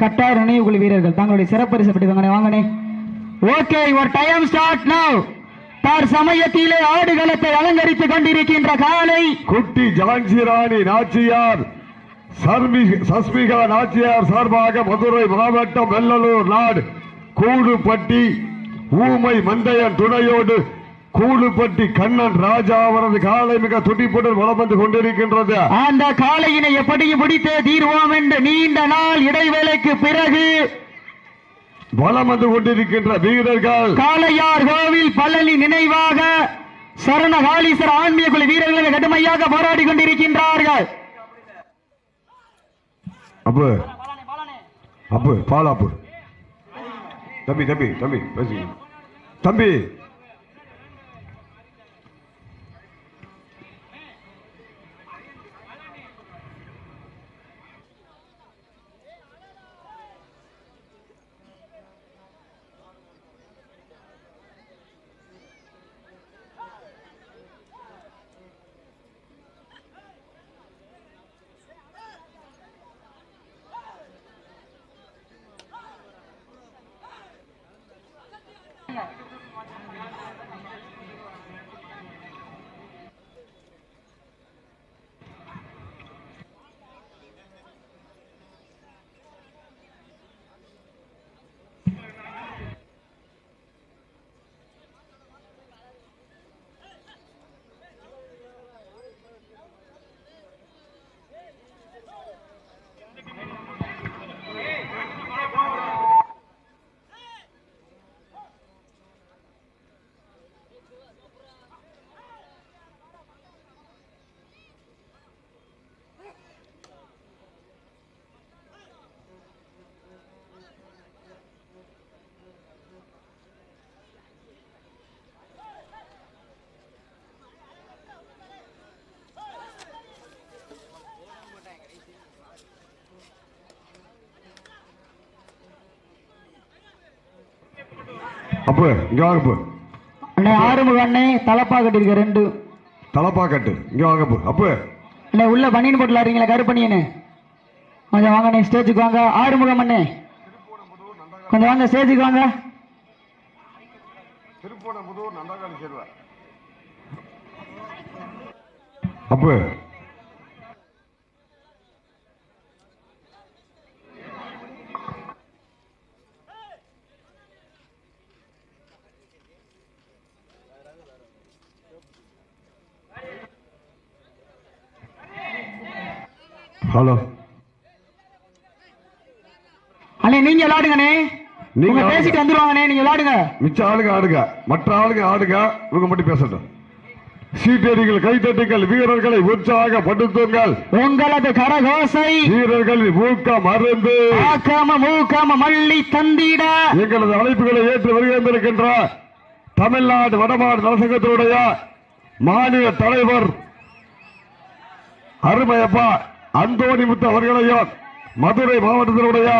கட்டார் நினைவு குழு வீரர்கள். தங்களுடைய சிறப்பரிசு பெற்று வாங்கனே வாங்கனே ஓகே ஒரு டைம் ஸ்டார்ட் நவ் தார் சமயத்திலே ஆடுகளத்தை அலங்கரித்துக் கொண்டிருக்கின்ற காலை. குட்டி ஜான்சிராணி நாச்சியார் சஸ்மிகா நாச்சியார் சார்பாக மதுரை மாவட்டம் வெள்ளலூர் நாடு கூடுபட்டி ஊமை மந்தையன் துணையோடு கூடுபட்டி கண்ணன் ராஜா அவரது காலை மிக துடிப்புடன் வலம் வந்து கொண்டிருக்கின்றது. அந்த காளையினை எப்படியும் பிடித்தே தீர்வோம் என்று நீண்ட நாள் இடைவேளைக்கு பிறகு வலம் வந்து கொண்டிருக்கின்ற வீரர்கள். காளையார் கோவில் பழனி நினைவாக சரண காளீஸ்வர ஆன்மீக குழு வீரர்கள் கடுமையாக போராடி கொண்டிருக்கின்றார்கள். அப்பு. அப்பு பால் அப்பு தம்பி தம்பி தம்பி பேசி தம்பி அப்பு இங்க வாங்க அப்பு அண்ணே ஆறுமுக அண்ணே தலப்பா கட்டிருக்க ரெண்டு. தலப்பா கட்டு இங்க வாங்க அப்பு. அண்ணே உள்ள பனியன் போட்டு ஆடுறீங்களா கருப்பணியனு. கொஞ்சம் வாங்க அண்ணே ஸ்டேஜுக்கு வாங்க. ஆறுமுகம் அண்ணே. கொஞ்சம் வாங்க ஸ்டேஜுக்கு வாங்க. அப்பு. ஹலோ. அண்ணே நீங்க விளாடுங்கண்ணே நீங்க. பேசிட்டு வந்துருவாங்கண்ணே நீங்க விளாடுங்க மிச்ச ஆளுங்க ஆடுங்க. மற்ற ஆளுங்க ஆடுங்க. இவங்க மட்டும் பேசட்டும். சீட்டடிகள் கைத்தட்டுங்கள் வீரர்களை உற்சாகப்படுத்துங்கள் உங்களது கரகோசை வீரர்களின் ஊக்கம் மருந்து. ஆக்காம மூக்காம மள்ளி தந்திட. எங்களது அழைப்புகளை ஏற்று வருகின்றிருக்கின்ற தமிழ்நாடு வடமாடு நலசங்கத்தினுடைய மாநில தலைவர் அருமையப்பா அந்தோணி முத்து அவர்களையும் மதுரை மாவட்டத்தினுடைய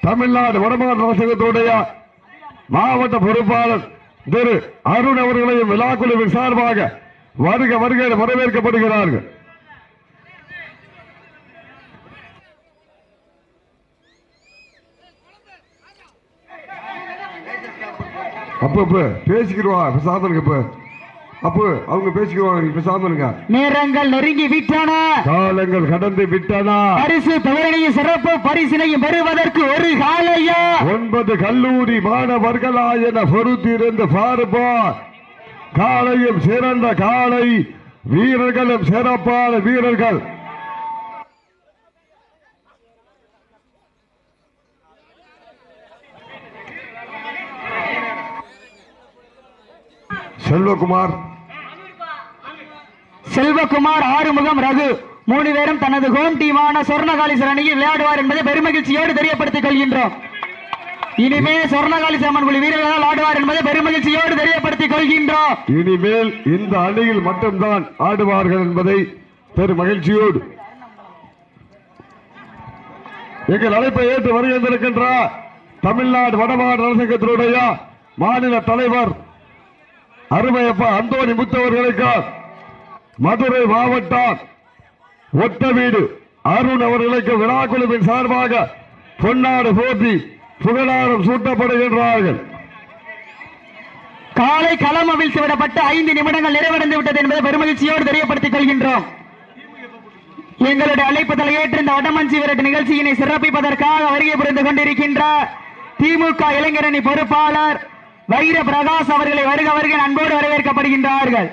தமிழ்நாடு வடமாடு நலசங்கத்தினுடைய மாவட்ட பொறுப்பாளர் திரு அருண் அவர்களையும் விழாக்குழுவின் சார்பாக வருக வருகையில் வரவேற்கப்படுகிறார்கள். அப்ப பேசிக்கிறவா சாதனுக்கு இப்ப. அப்ப அவங்க பேசிக்குவாங்க பேசாம இருங்க. நேரங்கள் நெருங்கி விட்டன. காலங்கள் கடந்து விட்டனா. பரிசு தவறையும் சிறப்பு பரிசினையும் பெறுவதற்கு ஒரு காலையா? ஒன்பது கல்லூரி மாணவர்களா என பொறுத்திருந்து பார்ப்போம். காலையும் சிறந்த காலை வீரர்களும் சிறப்பான வீரர்கள். செல்வகுமார் செல்வகுமார் ஆறுமுகம் ரகு. மூணு பேரும் தனது ஹோம் டீமான சொர்ணகாலீஸ்வரர் அணியில் விளையாடுவார் என்பதை பெருமகிழ்ச்சியோடு தெரியப்படுத்திக் கொள்கின்றோம். இனிமே சொர்ணகாலீஸ்வரன் குழு வீரர்களால் ஆடுவார் என்பதை பெருமகிழ்ச்சியோடு தெரியப்படுத்திக் கொள்கின்றோம். இனிமேல் இந்த அணியில் மட்டும்தான் ஆடுவார்கள் என்பதை பெரும் மகிழ்ச்சியோடு எங்கள் அழைப்பை ஏற்று வருகின்றிருக்கின்ற தமிழ்நாடு வடமாடு அரசங்கத்தினுடைய மாநில தலைவர் அருமையப்பா அந்தோணி முத்தவர்களுக்கு மதுரை மாவட்டம் ஒட்ட வீடு. அருண் அவர்களுக்கு விழாக்குழுவின் சார்பாக பொன்னாடு போற்றி புகழாரம் சூட்டப்படுகின்றார்கள். காலை களம் அவிழ்த்து விடப்பட்டு ஐந்து நிமிடங்கள் நிறைவடைந்து விட்டது என்பதை பெருமகிழ்ச்சியோடு தெரியப்படுத்திக் கொள்கின்றோம். எங்களுடைய அழைப்புதலை ஏற்று இந்த வடமஞ்சி விரட்டு நிகழ்ச்சியினை சிறப்பிப்பதற்காக வருகை புரிந்து கொண்டிருக்கின்ற திமுக இளைஞரணி பொறுப்பாளர் வைர பிரகாஷ் அவர்களை வருக வருகை அன்போடு வரவேற்கப்படுகின்றார்கள்.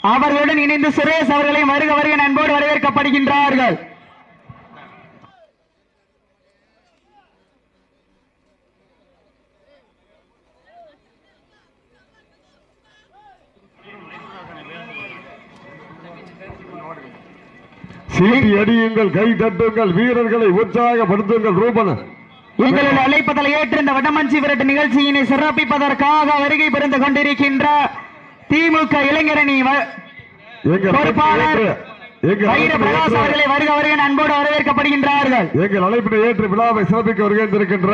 அவர்களுடன் இணைந்து சுரேஷ் அவர்களையும் வருக வருக அன்போடு வரவேற்கப்படுகின்றார்கள். சீட்டி அடியுங்கள் கை தட்டுங்கள் வீரர்களை உற்சாகப்படுத்துங்கள் ரூபன். எங்களுடைய அழைப்பதலை ஏற்று இந்த வடமஞ்சி விரட்டு நிகழ்ச்சியினை சிறப்பிப்பதற்காக வருகை புரிந்து கொண்டிருக்கின்ற திமுக இளைஞரணி பொறுப்பாளர் பிரகாஷ் அவர்களை வருக வருக அன்போடு வரவேற்கப்படுகின்றார்கள். எங்கள் அழைப்பினை ஏற்று விழாவை சிறப்பிக்க வருகின்றிருக்கின்ற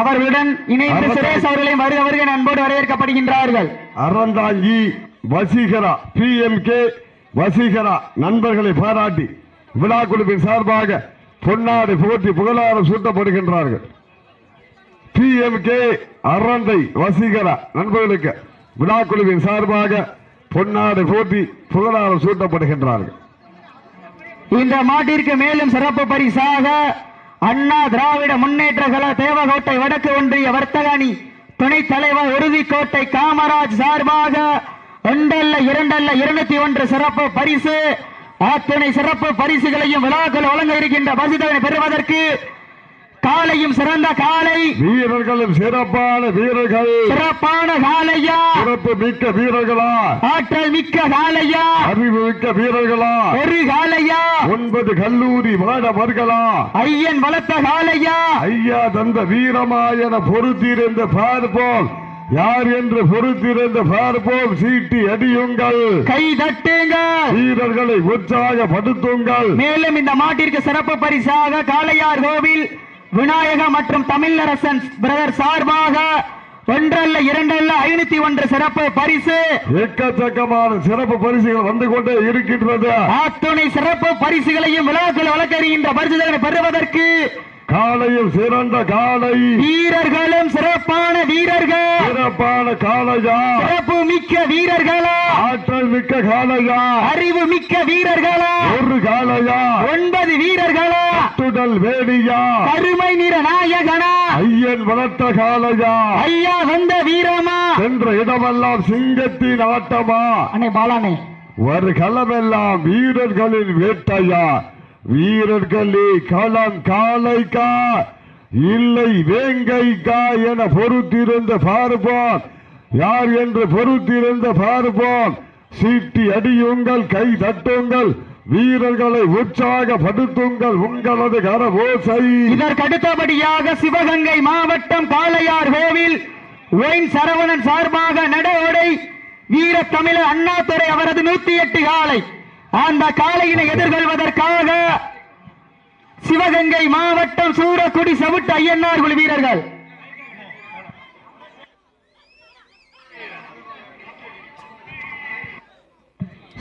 அவர்களுடன் இணைந்து சுரேஷ் அவர்களையும் வருக வருக அன்போடு வரவேற்கப்படுகின்றார்கள். Aranthangi Vaseegara P M K Vaseegara நண்பர்களை பாராட்டி விழா குழுவின் சார்பாக பொன்னாடு போற்றி புகழாரம் சூட்டப்படுகின்றார்கள். P M K Aranthai Vaseegara நண்பர்களுக்கு விழாக்குழுவின் சார்பாக பொன்னாடு போட்டி புகழாரம் சூட்டப்படுகின்றார்கள். இந்த மாட்டிற்கு மேலும் சிறப்பு பரிசாக அண்ணா திராவிட முன்னேற்ற கழக தேவகோட்டை வடக்கு ஒன்றிய வர்த்தக அணி துணைத் தலைவர் உறுதிக்கோட்டை காமராஜ் சார்பாக ஒன்றல்ல இரண்டல்ல இருநூத்தி ஒன்று சிறப்பு பரிசு. அத்துணை சிறப்பு பரிசுகளையும் விழாக்கள் வழங்க இருக்கின்ற பரிசுகளை பெறுவதற்கு காலையும் சிறந்த காலை வீரர்களும் சிறப்பான வீரர்கள். சிறப்பான காலையா சிறப்பு மிக்க வீரர்களா. ஆற்றல் மிக்க காலையா அறிவு மிக்க வீரர்களா. ஒரு காலையா ஒன்பது கல்லூரி மாணவர்களா. ஐயன் வளர்த்த காலையா ஐயா தந்த வீரமாயன பொறுத்திருந்த பார்ப்போம். யார் என்று பொறுத்திருந்த பார்ப்போம். சீட்டி அடியுங்கள். கை தட்டுங்கள். வீரர்களை உற்சாகப்படுத்துங்கள். மேலும் இந்த மாட்டிற்கு சிறப்பு பரிசாக காளையார் கோவில் விநாயக மற்றும் தமிழரசன் பிரதர் சார்பாக ஒன்றல்ல இரண்டல்ல ஐநூத்தி ஒன்று சிறப்பு பரிசு. எக்கச்சக்கமான சிறப்பு பரிசுகள் வந்து கொண்டே இருக்கின்றது. அத்துணை சிறப்பு பரிசுகளையும் விழாக்கள் வழக்கறிகின்ற பரிசுகளை பெறுவதற்கு காலையில் சிறந்த காலை வீரர்களும் சிறப்பான வீரர்கள். சிறப்பான காளையா. சிறப்பு மிக்க வீரர்களா. ஆற்றல் மிக்க காளையா. அறிவு மிக்க வீரர்களா. ஒரு காளையா. ஒன்பது வீரர்களா. துடல் வேடியா கருமை நிற நாயகனா. ஐயன் வளர்த்த காளையா. ஐயா வந்த வீரமா. சென்ற இடமெல்லாம் சிங்கத்தின் ஆட்டமா. அண்ணே பாலானே ஒரு களமெல்லாம் வீரர்களின் வேட்டையா. வீரர்களே களம் காளைக்கா இல்லை வேங்கைக்கா என பொறுத்திருந்த பார்ப்போம். யார் என்று பொறுத்திருந்த பார்ப்போம். சீட்டி அடியுங்கள் கை தட்டுங்கள் வீரர்களை உற்சாகப்படுத்துங்கள் உங்களது கரவோசை இதற்கு அடுத்தபடியாக சிவகங்கை மாவட்டம் காளையார் கோவில் ஒயின் சரவணன் சார்பாக நடவடை வீர தமிழர் அண்ணாதுரை அவரது நூத்தி எட்டு காலை. அந்த காளையினை எதிர்கொள்வதற்காக சிவகங்கை மாவட்டம் சூரக்குடி சவுட்டு ஐயன்னார் குழு வீரர்கள்.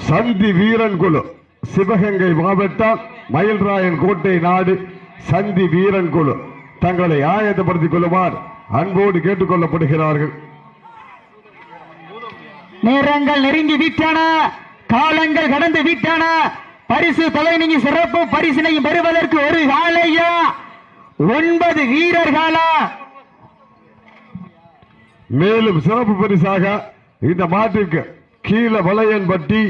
சந்தி வீரன் குழு சிவகங்கை மாவட்டம் மயில்ராயன் கோட்டை நாடு சந்தி வீரன் குழு. தங்களை ஆயத்தப்படுத்திக் கொள்ளுமாறு அன்போடு கேட்டுக்கொள்ளப்படுகிறார்கள். நேரங்கள் நெருங்கி விட்டன காலங்கள் கடந்து விட்டன. பரிசு தொகை நீங்க சிறப்பு பரிசினை பெறுவதற்கு ஒரு காலையா? ஒன்பது வீரர்களா? மேலும் சிறப்பு பரிசாக இந்த மாட்டிற்கு கீழ வளையன்பட்டி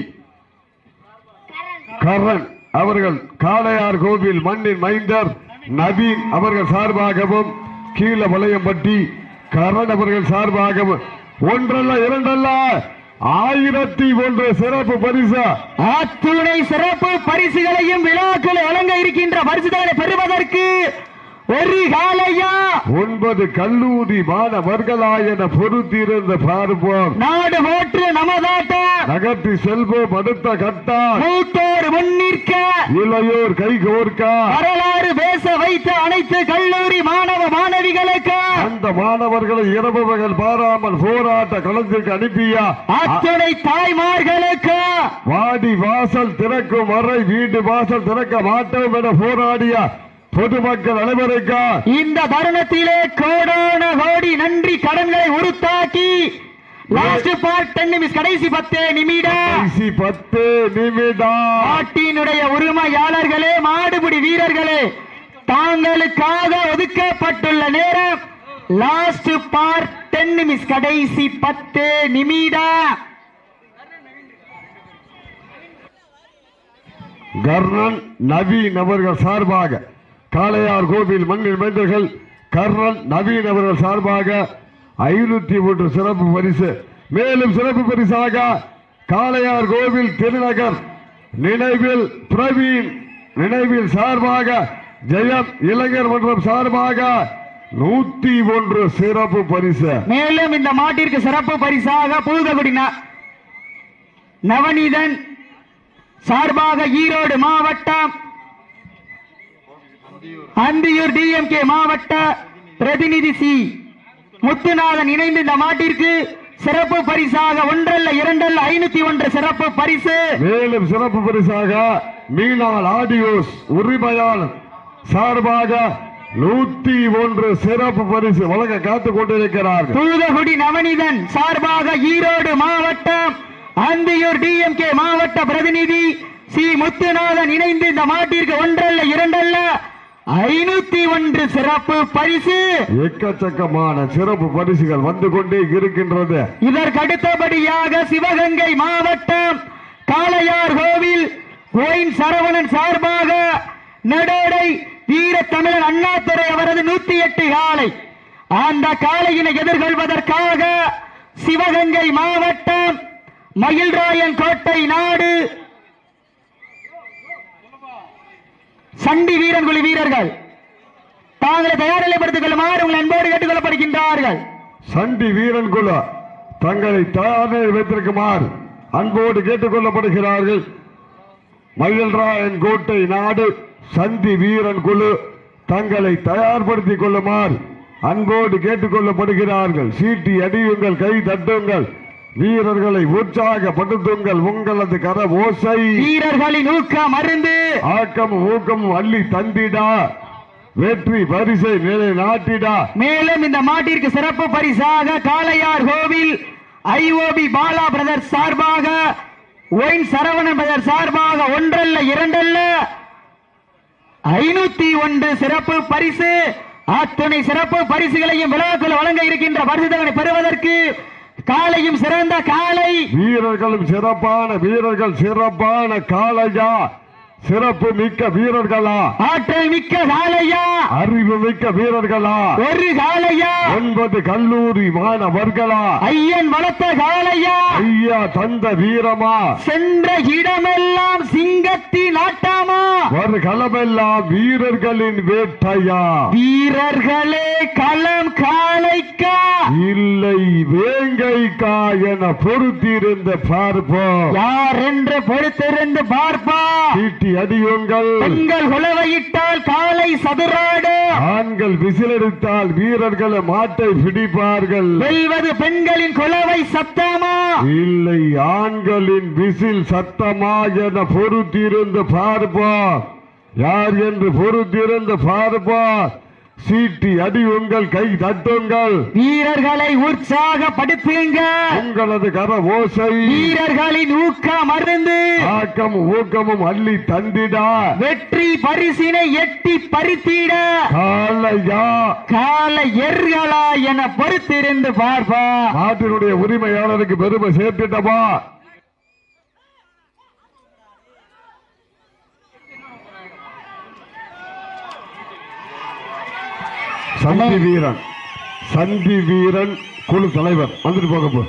கரண் அவர்கள் காளையார் கோவில் மண்ணின் மைந்தர் நவீன் அவர்கள் சார்பாகவும் கீழ வளையம்பட்டி கரண் அவர்கள் சார்பாகவும் ஒன்றல்ல இரண்டல்ல? ஆயிரத்தி ஒன்று சிறப்பு பரிசு. சிறப்பு பரிசுகளையும் விழாக்களை வழங்க இருக்கின்ற பரிசுகளை பெறுவதற்கு ஒரு காலையா? ஒன்பது கல்லூரி மாணவர்களா என பொறுத்திருந்த பார்ப்போம். நாடு போற்று நமதாட்டம் நகர்த்தி செல்வோம் அடுத்த கட்டார் மூத்தோர் முன்னிற்க இளையோர் கை கோர்க்க. வரலாறு பேச வைத்த அனைத்து கல்லூரி மாணவ மாணவர்களை இரவு பகல் பாராமல் போராட்ட களத்திற்கு அனுப்பிய? அத்துணை தாய்மார்களுக்கு! வாடி வாசல் திறக்கும் வரை வீடு வாசல் திறக்க மாட்டோம் என போராடிய பொதுமக்கள் அனைவருக்கும் இந்த தருணத்திலே கோடான கோடி நன்றி கடன்களை உருத்தாக்கி லாஸ்ட் பார்ட் டென் நிமிஷம் கடைசி பத்து நிமிடம். கடைசி பத்து நிமிடம். நாட்டினுடைய உரிமையாளர்களே மாடுபிடி வீரர்களே தாங்களுக்காக ஒதுக்கப்பட்டுள்ள நேரம் லாஸ்ட் பார்ட் டென் நிமிஷம் கடைசி பத்து நிமிடம். கர்ணன் நவீன் அவர்கள் சார்பாக காளையார் கோவில் மண்ணில் மைந்தர்கள் கர்ணன் நவீன் அவர்கள் சார்பாக ஐநூத்தி ஒன்று சிறப்பு பரிசு. மேலும் சிறப்பு பரிசாக காளையார் கோவில் திருநகர் நினைவில் பிரவீன் நினைவில் சார்பாக ஜெயம் இளைஞர் மன்றம் சார்பாக நூத்தி ஒன்று சிறப்பு பரிசு. மேலும் இந்த மாட்டிற்கு சிறப்பு பரிசாக பூதகுடி ந- நவநீதன் சார்பாக ஈரோடு மாவட்டம் அந்தியூர் டிஎம்கே மாவட்ட பிரதிநிதி சி. முத்துநாதன் இணைந்து இந்த மாட்டிற்கு சிறப்பு பரிசாக ஒன்றல்ல இரண்டல்ல ஐநூத்தி ஒன்று சிறப்பு பரிசு. மேலும் சிறப்பு பரிசாக மீனால் ஆடியோஸ் உரிமையாளர் சார்பாக நூத்தி ஒன்று சிறப்பு பரிசு வழங்க காத்துக் கொண்டிருக்கிறார்கள். பூதகுடி நவநீதன் சார்பாக ஈரோடு மாவட்டம் அந்தியூர் டிஎம்கே மாவட்ட பிரதிநிதி சி. முத்துநாதன் இணைந்து இந்த மாட்டிற்கு ஒன்றல்ல இரண்டல்ல. ஐநூத்தி ஒன்று சிறப்பு பரிசு. எக்கச்சக்கமான சிறப்பு பரிசுகள் வந்து கொண்டே இருக்கின்றது. இதற்கு அடுத்தபடியாக சிவகங்கை மாவட்டம் காளையார் கோவில் ஒயின் சரவணன் சார்பாக நடோடை வீர தமிழர் அண்ணாதுரை அவரது நூத்தி எட்டு காலை. அந்த காளையினை எதிர்கொள்வதற்காக சிவகங்கை மாவட்டம் மயில்ராயன் கோட்டை நாடு. சண்டி வீரன்குழு வீரர்கள். தாங்களை தயாரிலைப்படுத்திக் கொள்ளுமாறு உங்கள் அன்போடு கேட்டுக்கொள்ளப்படுகின்றார்கள். சண்டி வீரன்குழு தங்களை தயாரில் வைத்திருக்குமாறு அன்போடு கேட்டுக்கொள்ளப்படுகிறார்கள். மயில்ராயன் கோட்டை நாடு. சண்டி வீரன் குழு தங்களை தயார்படுத்திக் கொள்ளுமாறு அன்போடு கேட்டுக் கொள்ளப்படுகிறார்கள். சீட்டி அடியுங்கள் கை தட்டுங்கள். வீரர்களை உற்சாகப்படுத்துங்கள். உங்களது கர ஓசை. வீரர்களின் ஊக்கம் அருந்து. ஆக்கம் ஊக்கம் அள்ளி தந்திடா. வெற்றி பரிசை நிலை நாட்டிடா. மேலும் இந்த மாட்டிற்கு சிறப்பு பரிசாக காளையார் கோவில் ஐஓபி பாலா பிரதர் சார்பாக ஒயின் சரவணன் பிரதர் சார்பாக ஒன்றல்ல இரண்டல்ல ஐநூத்தி ஒன்று சிறப்பு பரிசு. அத்துணை சிறப்பு பரிசுகளையும் விழாக்குள் வழங்க இருக்கின்ற பரிசுகளை பெறுவதற்கு காலையும் சிறந்த காலை. வீரர்களும் சிறப்பான வீரர்கள் சிறப்பான காளையா? சிறப்பு மிக்க வீரர்களா? ஆற்றல் மிக்க காளையா? அறிவு மிக்க வீரர்களா? ஒரு காளையா? ஒன்பது கல்லூரி மாணவர்களா? ஐயன் வளர்த்த காளையா? ஐயா தந்த வீரமா? சென்ற இடமெல்லாம் ஒரு களமெல்லாம் வீரர்களின் வேட்டையா? வீரர்களே களம் காளைக்கா? இல்லை வேங்கைக்கா என பொறுத்திருந்த பார்ப்போம் யார் என்று பொறுத்திருந்து பார்ப்பா? சீட்டி அடியுங்கள். பெண்கள் உழவையிட்டால் காலை சதுராடு? ஆண்கள் விசிலடித்தால் வீரர்கள் மாட்டை பிடிப்பார்கள். வெல்வது பெண்களின் குலவை சத்தமா? இல்லை ஆண்களின் விசில் சத்தமா என பொறுத்திருந்து பார்ப்போம். யார் என்று பொறுத்திருந்து பார்ப்போம் சீட்டி அடியுங்கள் கை தட்டுங்கள். வீரர்களை உற்சாகப்படுத்துங்க உங்களது கர ஓசை. வீரர்களின் ஊக்கம் அருந்து. ஆக்கம் ஊக்கமும் அள்ளி தந்திடா. வெற்றி பரிசினை எட்டி பறித்திட. காலையா? கால எர்களா என பொறுத்திருந்து பார்ப்பா. நாட்டினுடைய உரிமையாளருக்கு பெருமை சேர்த்துட்டமா சந்தி வீரன். சந்தி வீரன் குழு தலைவர். வந்துட்டு போக போ.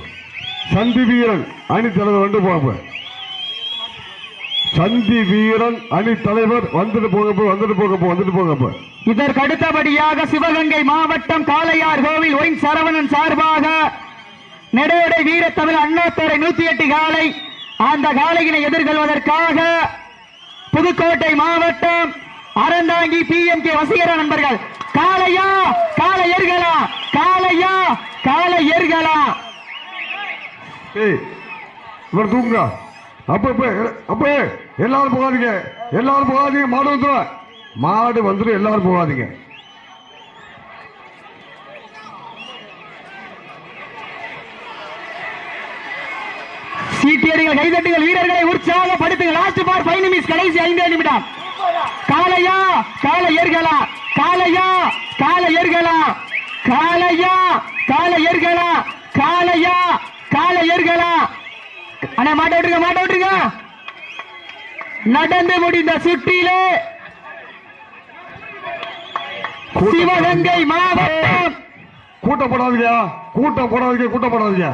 சந்தி வீரன் அணி தலைவர் வந்து போக போ. சந்தி வீரன் அணி தலைவர் வந்துட்டு போக போ வந்துட்டு போக போ வந்துட்டு போக போ. இதற்கு அடுத்தபடியாக சிவகங்கை மாவட்டம் காளையார் கோவில் ஒயின் சரவணன் சார்பாக நெடுவடை வீரத்தமிழ் அண்ணாத்துறை நூத்தி எட்டு காலை அந்த காளையினை எதிர்கொள்வதற்காக புதுக்கோட்டை மாவட்டம் Aranthangi P M K Vaseegara நண்பர்கள் காளையா காளை எர்களா காளையா காளை ஏய் இவர் தூங்குங்க அப்ப அப்ப அப்ப எல்லாரும் போகாதீங்க. எல்லாரும் போகாதீங்க மாடு வந்துடும் மாடு வந்துடும் எல்லாரும் போகாதீங்க. சீட்டியடிகள் கைதட்டுகள் வீரர்களை உற்சாகப்படுத்துங்கள். லாஸ்ட் பார் ஃபைவ் நிமிஷம் கடைசி ஐந்து நிமிடம். காளையா காலை ஏர்களா காளையா காலை ஏர்களா காளையா காலை ஏர்களா காளையா காலை ஏர்களா அண்ணா மாட்ட விட்டுருங்க மாட்ட விட்டுருங்க. நடந்து முடிந்த சுற்றிலே சிவகங்கை மாவட்டம். கூட்டம் போடாதீங்க கூட்டம் போடாதீங்க கூட்டம் போடாதீங்க.